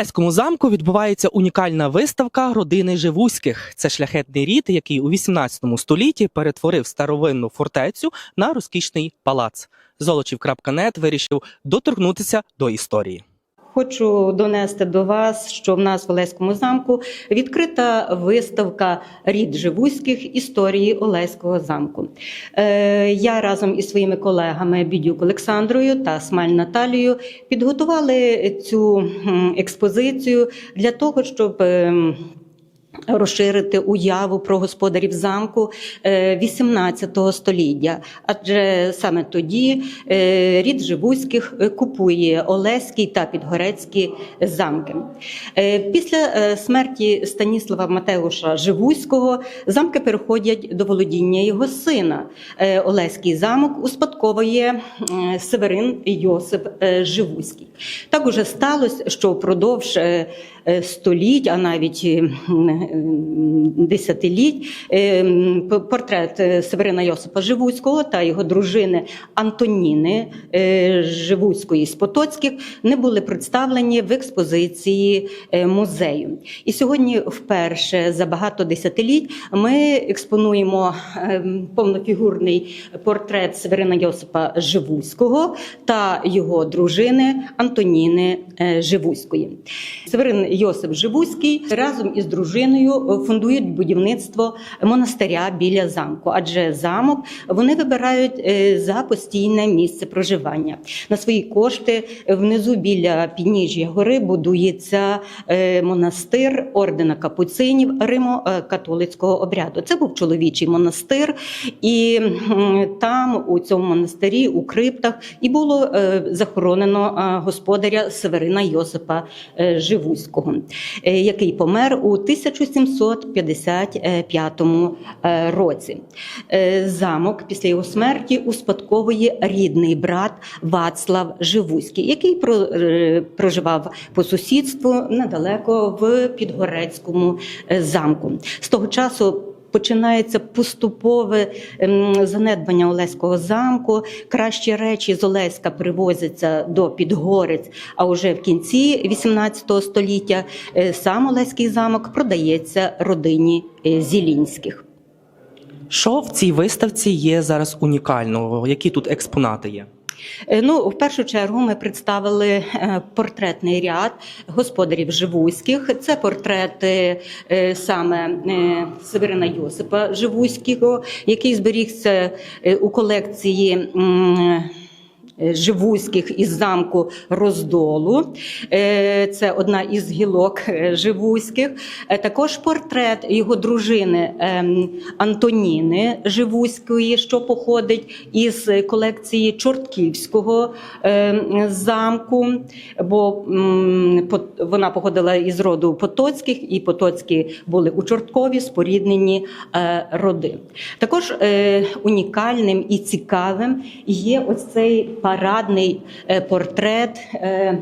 Олеському замку відбувається унікальна виставка родини Живуських. Це шляхетний рід, який у 18 столітті перетворив старовинну фортецю на розкішний палац. Золочів.нет вирішив доторкнутися до історії. Хочу донести до вас, що в нас в Олеському замку відкрита виставка рід Живуських історії Олеського замку. Е, Я разом із своїми колегами Бідюк Олександрою та Смаль Наталією підготували цю експозицію для того, щоб. Розширити уяву про господарів замку е, 18 століття, адже саме тоді е, рід Живуських е, купує Олеський та Підгорецькі замки. Е, Після е, смерті Станіслава Матеуша Живуського замки переходять до володіння його сина. Е, Олеський замок успадковує е, Северин Йосип е, Живуський. Так уже сталося, що впродовж е, е, століть, а навіть е, е, десятиліть, е, м, п- портрет е, Северина Йосипа Живуського та його дружини Антоніни е, Живуської з Потоцьких не були представлені в експозиції е, музею. І сьогодні, вперше за багато десятиліть, ми експонуємо е, повнофігурний портрет Северина Йосипа Живуського та його дружини Антоніни Живуської. Северин Йосип Живуський разом із дружиною фундують будівництво монастиря біля замку, адже замок вони вибирають е, за постійне місце проживання. На свої кошти внизу біля підніжжя гори будується е, монастир ордена капуцинів Римо-католицького обряду. Це був чоловічий монастир, і там у цьому монастирі у криптах і було е, захоронено е, господаря Северина Йосипа е, Живуського, е, який помер у 1755 е, році. Е, Замок після його смерті успадковує рідний брат Вацлав Живузький, який е, проживав по сусідству недалеко в Підгорецькому замку. З того часу. Починається поступове ем, занедбання Олеського замку. Кращі речі з Олеська привозяться до Підгорець. А уже в кінці 18 століття е, сам Олеський замок продається родині е, Зілінських. Що в цій виставці є зараз унікального? Які тут експонати є? Е, Ну, в першу чергу ми представили е, портретний ряд господарів Живуських. Це портрети е, саме Северина Йосипа Живуського, який зберігся у колекції. Е, Живуських із замку Роздолу, Е, це одна із гілок е, Живуських. Е, Також портрет його дружини ем, Антоніни Живуської, що походить із колекції Чортківського ем, замку, бо вона походила із роду Потоцьких, і Потоцькі були у Чорткові споріднені роди. Також унікальним і цікавим є ось цей парадний е, портрет е,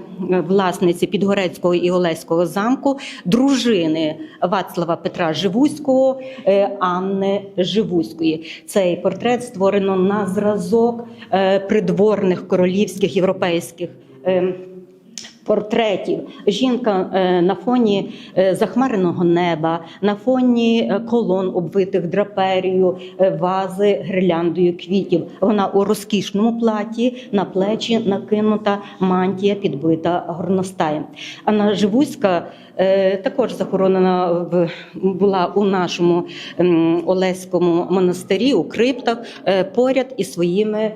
власниці Підгорецького і Олеського замку, дружини Вацлава Петра Живуського, е, Анни Живуської. Цей портрет створено на зразок придворних королівських європейських. Портретів жінка е, на фоні е, захмареного неба, на фоні е, колон, обвитих драперію, вази гирляндою квітів. Вона у розкішному платі на плечі накинута мантія, підбита горностаєм. Анна Живуська також захоронена була у нашому Олеському монастирі у криптах поряд із своїми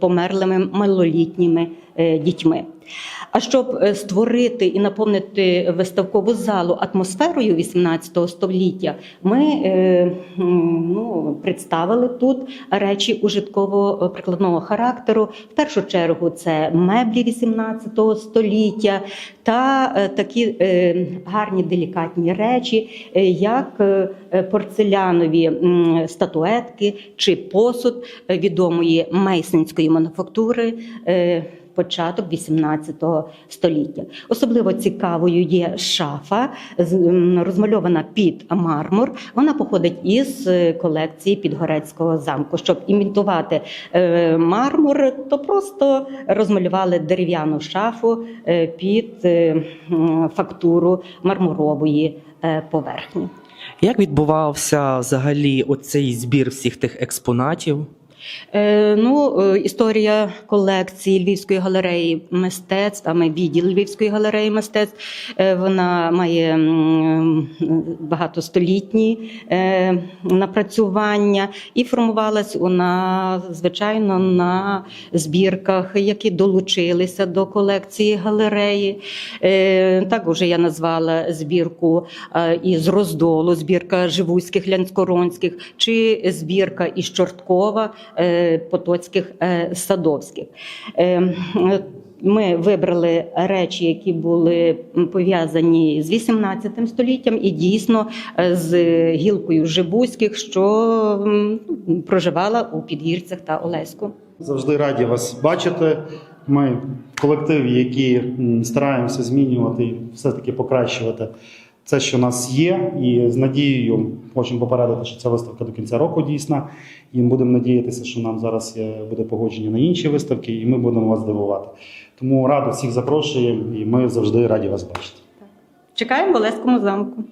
померлими малолітніми дітьми. А щоб е, створити і наповнити виставкову залу атмосферою 18 століття, ми е, ну, представили тут речі ужитково-прикладного характеру. В першу чергу це меблі 18 століття та е, такі е, гарні делікатні речі, е, як е, е, порцелянові статуетки чи посуд е, відомої мейсинської мануфактури. Початок 18 століття. Особливо цікавою є шафа, розмальована під мармур. Вона походить із е, колекції Підгорецького замку. Щоб імітувати е, мармур, то просто розмалювали дерев'яну шафу е, під фактуру мармурової поверхні. Як відбувався взагалі оцей збір всіх тих експонатів? Е, ну, е, історія колекції Львівської галереї мистецтв, а відділ Львівської галереї мистецтв. е, Вона має багатостолітні напрацювання і формувалась вона, звичайно, на збірках, які долучилися до колекції галереї. Е, Також я назвала збірку із роздолу, збірка Живуських, Лянськоронських, чи збірка із Чорткова, Потоцьких, е, Садовських. Е, Ми вибрали речі, які були пов'язані з 18 століттям, і дійсно е, з гілкою Живуських, що проживала у Підгірцях та Олеську. Завжди раді вас бачити. Ми в колективі, які стараємося змінювати і все-таки покращувати це, що у нас є, і з надією хочемо попередити, що ця виставка до кінця року дійсна. І будемо надіятися, що нам зараз буде погодження на інші виставки, і ми будемо вас дивувати. Тому радо всіх запрошуємо, і ми завжди раді вас бачити. Чекаємо в Олеському замку.